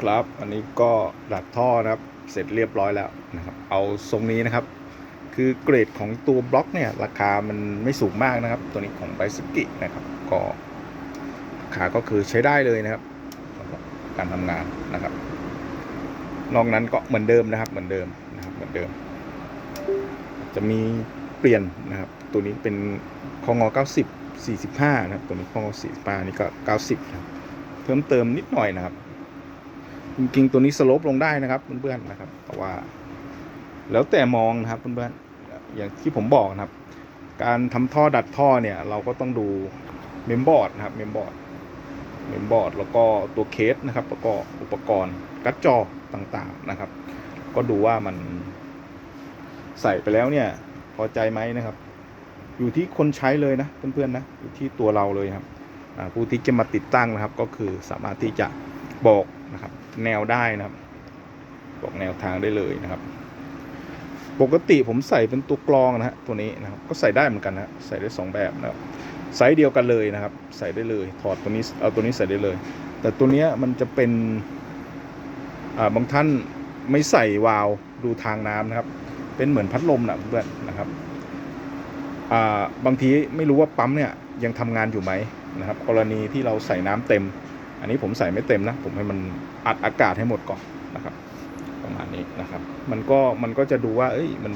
ครับ อันนี้ก็ดัดท่อนะครับ เสร็จเรียบร้อยแล้วนะครับ เอาทรงนี้นะครับ คือเกรดของตัวบล็อกเนี่ยราคามันไม่สูงมากนะครับ ตัวนี้ของไบสกินะครับ ก็ราคาก็คือใช้ได้เลยนะครับสำหรับการทำงานนะครับ นอกนั้นก็เหมือนเดิมนะครับ เหมือนเดิมนะครับ เหมือนเดิม จะมีเปลี่ยนนะครับ ตัวนี้เป็นคองอ90 45 นะครับ ตัวนี้คองอ45นี่ก็ 90นะครับเพิ่มเติมนิดหน่อยนะครับ จริงๆตัวนี้สโลปลงได้นะครับเพื่อนๆนะครับแต่ว่า แล้วแต่มองนะครับเพื่อนๆอย่างที่ผมบอกนะครับ การทำท่อดัดท่อเนี่ย เราก็ต้องดูเมมบอร์ดนะครับเมมบอร์ดเมมบอร์ดแล้วก็ตัวเคสนะครับ แล้วก็อุปกรณ์กัดจอต่างๆนะครับ ก็ดูว่ามันใส่ไปแล้วเนี่ย พอใจไหมนะครับ อยู่ที่คนใช้เลยนะเพื่อนๆนะอยู่ที่ตัวเราเลยครับผู้ที่จะมาติดตั้งนะครับ ก็คือสามารถที่จะบอกนะครับ แนวได้นะครับ บอกแนวทางได้เลยนะครับ ปกติผมใส่เป็นตัวกรองนะฮะตัวนี้นะครับก็ใส่ได้เหมือนกันนะใส่ได้สองแบบนะครับไซส์เดียวกันเลยนะครับ ใส่ได้เลย ถอดตัวนี้เอาตัวนี้ใส่ได้เลย แต่ตัวเนี้ยมันจะเป็นอ่าบางท่านไม่ใส่วาล์วดูทางน้ำนะครับ เป็นเหมือนพัดลมนะเพื่อนนะครับอ่าบางทีไม่รู้ว่าปั๊มเนี่ยยังทำงานอยู่ไหมนะครับ กรณีที่เราใส่น้ำเต็ม อันนี้ผมใส่ไม่เต็มนะ ผมให้มันอัดอากาศให้หมดก่อนนะครับ ประมาณนี้นะครับ มันก็มันก็จะดูว่า เอ้ยมัน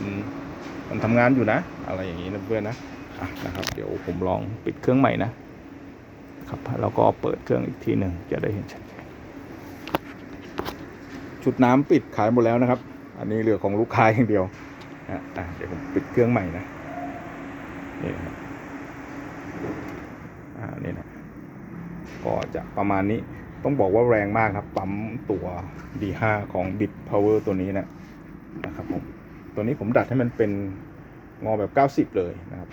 มันทำงานอยู่นะ อะไรอย่างนี้นะเพื่อนนะะนะครับ เดี๋ยวผมลองปิดเครื่องใหม่นะครับแล้วก็เปิดเครื่องอีกทีหนึ่งจะได้เห็นชัดเจนชุดน้ำปิดขายหมดแล้วนะครับ อันนี้เหลือของลูกค้าอย่างเดียวอะอะเดี๋ยวผมปิดเครื่องใหม่นะนี่ครับอ่านี่นะ ก็จะประมาณนี้ต้องบอกว่าแรงมากครับ ปั๊มตัว D5 ของ Bit Power ตัวนี้นะนะครับผมตัวนี้ผมดัดให้มันเป็นงอแบบ 90 เลยนะครับ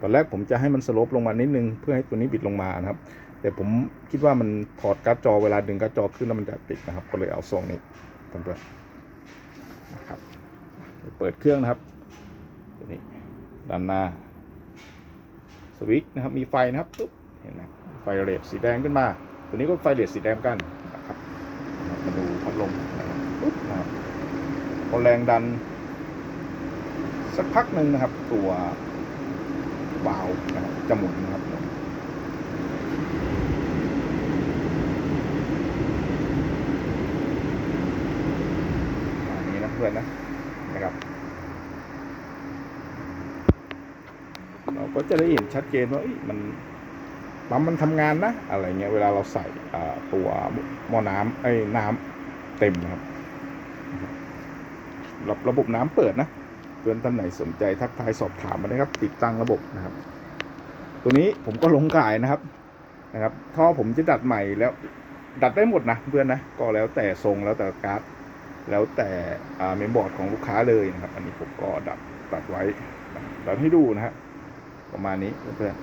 ตอนแรกผมจะให้มันสลปลงมานิดนึง เพื่อให้ตัวนี้บิดลงมานะครับ แต่ผมคิดว่ามันถอดการ์ดจอเวลาดึงการ์ดจอขึ้นแล้วมันจะติดนะครับ ก็เลยเอาทรงนี้เพื่อนๆนะครับเปิดเครื่องนะครับ ตัวนี้ด้านหน้าสวิตช์นะครับ มีไฟนะครับปุ๊บเห็นไหม ฟเรดสีแดงขึ้นมา ตัวนี้ก็ไฟเรดสีแดงกันนะครับมาดูพัดลมปุ๊บนะครับพอแรงดัน สักพักหนึ่งนะครับ ตัววาล์วนะครับจะหมุนนะครับนี้นะเพื่อนนะนะครับ เราก็จะได้เห็นชัดเจนว่ามัน ปั๊มมันทำงานนะ อะไรเงี้ยเวลาเราใส่ตัวหม้อน้ำไอ้น้ำเต็มนะครับ ระระบบน้ำเปิดนะเพื่อนท่านไหนสนใจทักทายสอบถามมาได้ครับ ติดตั้งระบบนะครับ ตัวนี้ผมก็ลงขายนะครับนะครับ ท่อผมจะดัดใหม่แล้วดัดได้หมดนะเพื่อนนะก็แล้วแต่ทรงแล้วแต่การ์ดแล้วแต่เมมบอร์ดของลูกค้าเลยนะครับ อันนี้ผมก็ดัดดัดไว้ดัดให้ดูนะฮะประมาณนี้เพื่อน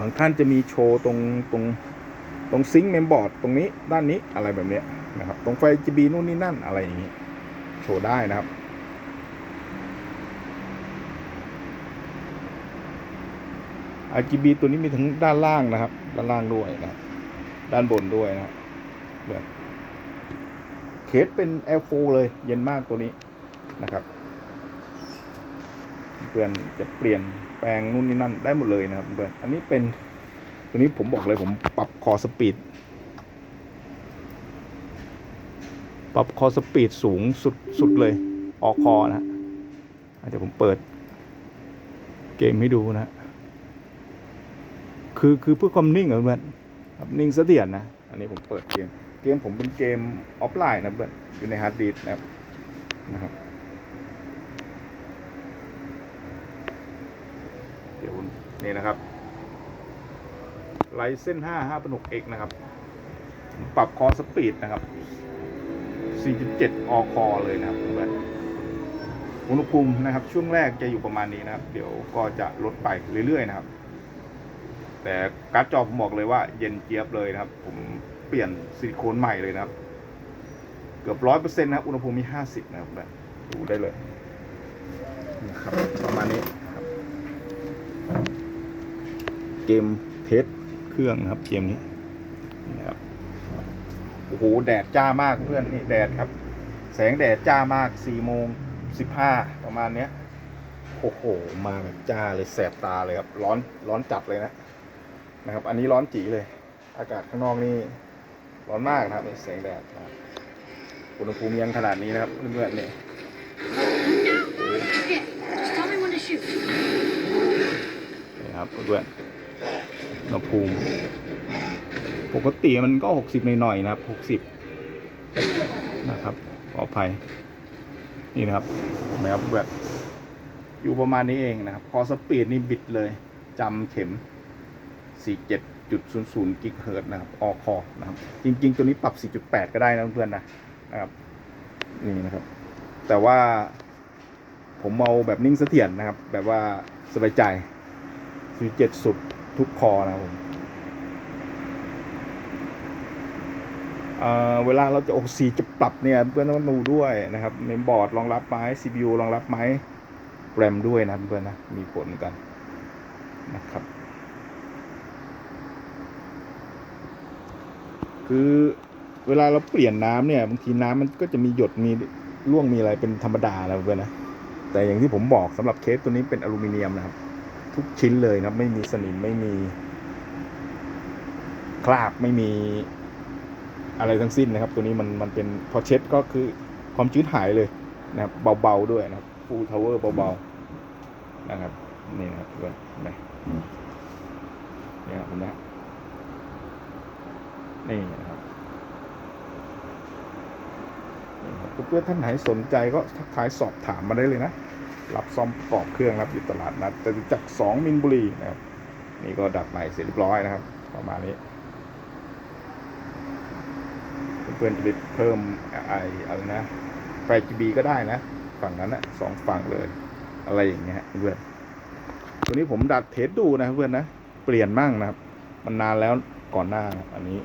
บางท่านจะมีโชว์ตรงตรงตรงซิงค์เมมบอร์ดตรงนี้ด้านนี้อะไรแบบเนี้ยนะครับ ตรงไฟ GB นู่นนี่นั่นอะไรอย่างนี้ โชว์ได้นะครับ RGB ตัวนี้มีทั้งด้านล่างนะครับ ด้านล่างด้วยนะครับด้านบนด้วยนะครับแบบเคสเป็น L4 เลยเย็นมากตัวนี้นะครับ เพื่อนจะเปลี่ยนแปลงนู่นนี่นั่นได้หมดเลยนะครับเพื่อนอันนี้เป็นตัวนี้ผมบอกเลยผมปรับคอสปีดปรับคอสปีดสูงสุดสุดเลยออกคอนะฮะเดี๋ยวผมเปิด เกมให้ดูนะฮะคือคือเพื่อความนิ่งเหรอเพื่อนครับนิ่งเสถียรนะ อันนี้ผมเปิดเกม เกมผมเป็นเกมออฟไลน์นะเพื่อนอยู่ในฮาร์ดดิสก์นะครับนะครับ เดี๋ยว นี่นะครับไลเส้น5 5ปนก x นะครับ ปรับคอสปีดนะครับ4.7อคอเลยนะครับเพื่อนอุณหภูมินะครับ ช่วงแรกจะอยู่ประมาณนี้นะครับ เดี๋ยวก็จะลดไปเรื่อยๆนะครับ แต่การ์ดจอผมบอกเลยว่าเย็นเจี๊ยบเลยนะครับ ผมเปลี่ยนซิลิโคนใหม่เลยนะครับ เกือบร้อยเปอร์เซ็นต์นะครับ อุณหภูมิมี50นะครับแบบดูได้เลยนะครับประมาณนี้ เกมเทสเครื่องนะครับ เกมนี้นะครับโอ้โหแดดจ้ามากเพื่อนนี่แดดครับ แสงแดดจ้ามากสี่โมงสิบห้าประมาณเนี้ยโอ้โหมาแบบจ้าเลยแสบตาเลยครับ ร้อนร้อนจัดเลยนะนะครับ อันนี้ร้อนจีเลย อากาศข้างนอกนี่ร้อนมากนะครับนี่แสงแดดนะครับอุณหภูมิยังขนาดนี้นะครับเพื่อนๆนี่ Yeah, just tell me when to shoot. นี่ครับเพื่อนๆ อุณหภูมิ ปกติมันก็หกสิบหน่อยๆนะครับหกสิบนะครับขออภัย นี่นะครับเห็นะครับแบบอยู่ประมาณนี้เองนะครับ พอสปีดนี่บิดเลยจำเข็ม 47.00 กิกเฮิรตซ์นะครับ ออคอนะครับ จริง ๆ ตัวนี้ปรับ 4.8 ก็ได้นะเพื่อนๆนะนะครับ นี่นะครับ แต่ว่าผมเอาแบบนิ่งเสถียรนะครับ แบบว่าสบายใจ47สุด ทุกคอนะครับผมเเวลาเราจะ OC จะปรับเนี่ยเพื่อนต้องดูด้วยนะครับเมมบอร์ดรองรับไหม CPU รองรับไหมแรมด้วยนะเพื่อนนะ มีผลกันนะครับ คือเวลาเราเปลี่ยนน้ำเนี่ยบางทีน้ำมันก็จะมีหยดมีร่วงมีอะไรเป็นธรรมดาแล้วเพื่อนนะ แต่อย่างที่ผมบอกสำหรับเคสตัวนี้เป็นอลูมิเนียมนะครับ ทุกชิ้นเลยนะไม่มีสนิมไม่มี คราบไม่มีอะไรทั้งสิ้นนะครับ ตัวนี้มันมันเป็นพอเช็ดก็คือความชื้นหายเลยนะครับเบาๆด้วยนะครับฟูลทาวเวอร์เบาๆนะครับนี่นะครับเพื่อนนไหมเนี่ยเห็นไหมนี่นะครับเพื่อนท่านไหนสนใจก็ทักทายสอบถามมาได้เลยนะ รับซ่อมประกอบเครื่องครับอยู่ตลาดนัดแต่จากสองมินบุรีนะครับนี่ก็ดัดใหม่เสร็จเรียบร้อยนะครับ ประมาณนี้เพื่อนจะไปเพิ่มไออะไรนะไฟ GB ก็ได้นะ ฝั่งนั้นนะสองฝั่งเลย อะไรอย่างเงี้ยเพื่อนตัวนี้ผมดัดเทสดูนะเพื่อนนะเปลี่ยนมั่งนะครับ มันนานแล้วก่อนหน้าอันนี้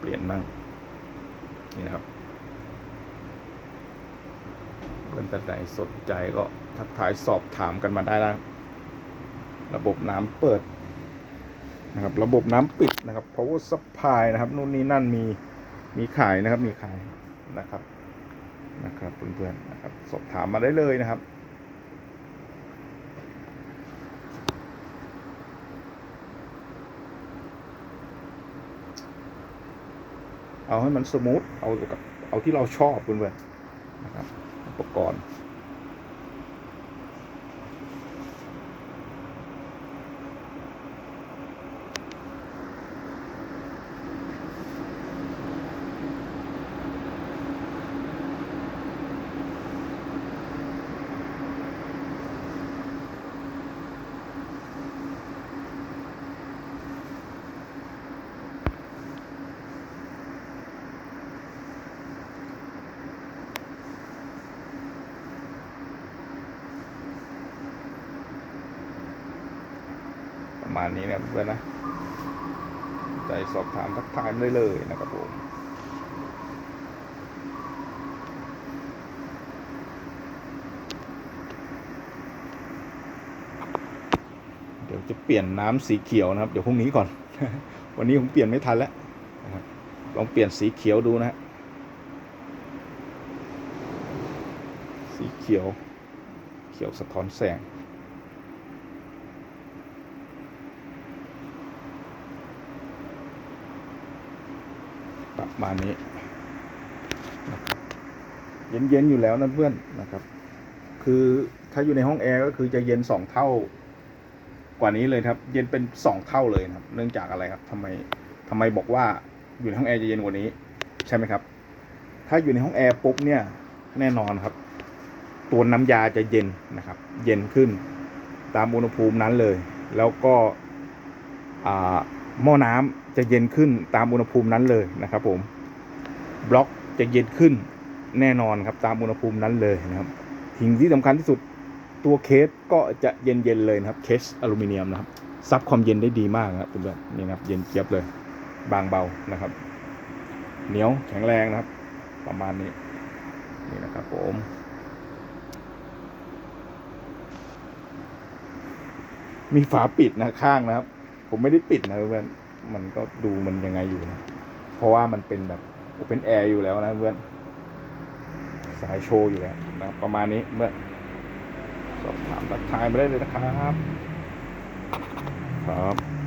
เปลี่ยนมั่งนี่นะครับ เพื่อนท่านใดสนใจก็ทักทายสอบถามกันมาได้นะระบบน้ำเปิดนะครับ ระบบน้ำปิดนะครับ power supply นะครับนู่นนี่นั่นมีมีขายนะครับมีขายนะครับนะครับเพื่อนๆนะครับสอบถามมาได้เลยนะครับเอาให้มันสมูท เอากับเอาที่เราชอบเพื่อนๆนะครับ ปกรณ์ มาณนี้นะเพื่อนนะใจสอบถามทักทายได้เลยนะครับผมเดี๋ยวจะเปลี่ยนน้ำสีเขียวนะครับ เดี๋ยวพรุ่งนี้ก่อน วันนี้ผมเปลี่ยนไม่ทันแล้วลองเปลี่ยนสีเขียวดูนะฮะสีเขียว เขียวสะท้อนแสง ประมาณนี้นะครับเย็นๆอยู่แล้วนะเพื่อนนะครับ คือถ้าอยู่ในห้องแอร์ก็คือจะเย็นสองเท่า กว่านี้เลยครับ เย็นเป็นสองเท่าเลยครับ เนื่องจากอะไรครับทำไมทำไมบอกว่าอยู่ในห้องแอร์จะเย็นกว่านี้ ใช่ไหมครับ ถ้าอยู่ในห้องแอร์ปุ๊บเนี่ยแน่นอนครับ ตัวน้ำยาจะเย็นนะครับ เย็นขึ้นตามอุณหภูมินั้นเลย แล้วก็อ่า หม้อน้ำจะเย็นขึ้นตามอุณหภูมินั้นเลยนะครับ ผมบล็อกจะเย็นขึ้นแน่นอนครับตามอุณหภูมินั้นเลยนะครับสิ่งที่สำคัญที่สุดตัวเคสก็จะเย็นๆเลยนะครับเคสอลูมิเนียมนะครับซับความเย็นได้ดีมากนะครับเพื่อนๆนี่นะครับ เย็นเจี๊ยบเลย บางเบานะครับ เหนียวแข็งแรงนะครับ ประมาณนี้นี่นะครับผมมีฝาปิดนะข้างนะครับ ผมไม่ได้ปิดนะเพื่อนมันก็ดูมันยังไงอยู่นะเพราะว่ามันเป็นแบบเป็นแอร์อยู่แล้วนะเพื่อนสายโชว์อยู่แล้วนะประมาณนี้เมื่อสอบถามทักทายมาได้เลยนะครับ ครับ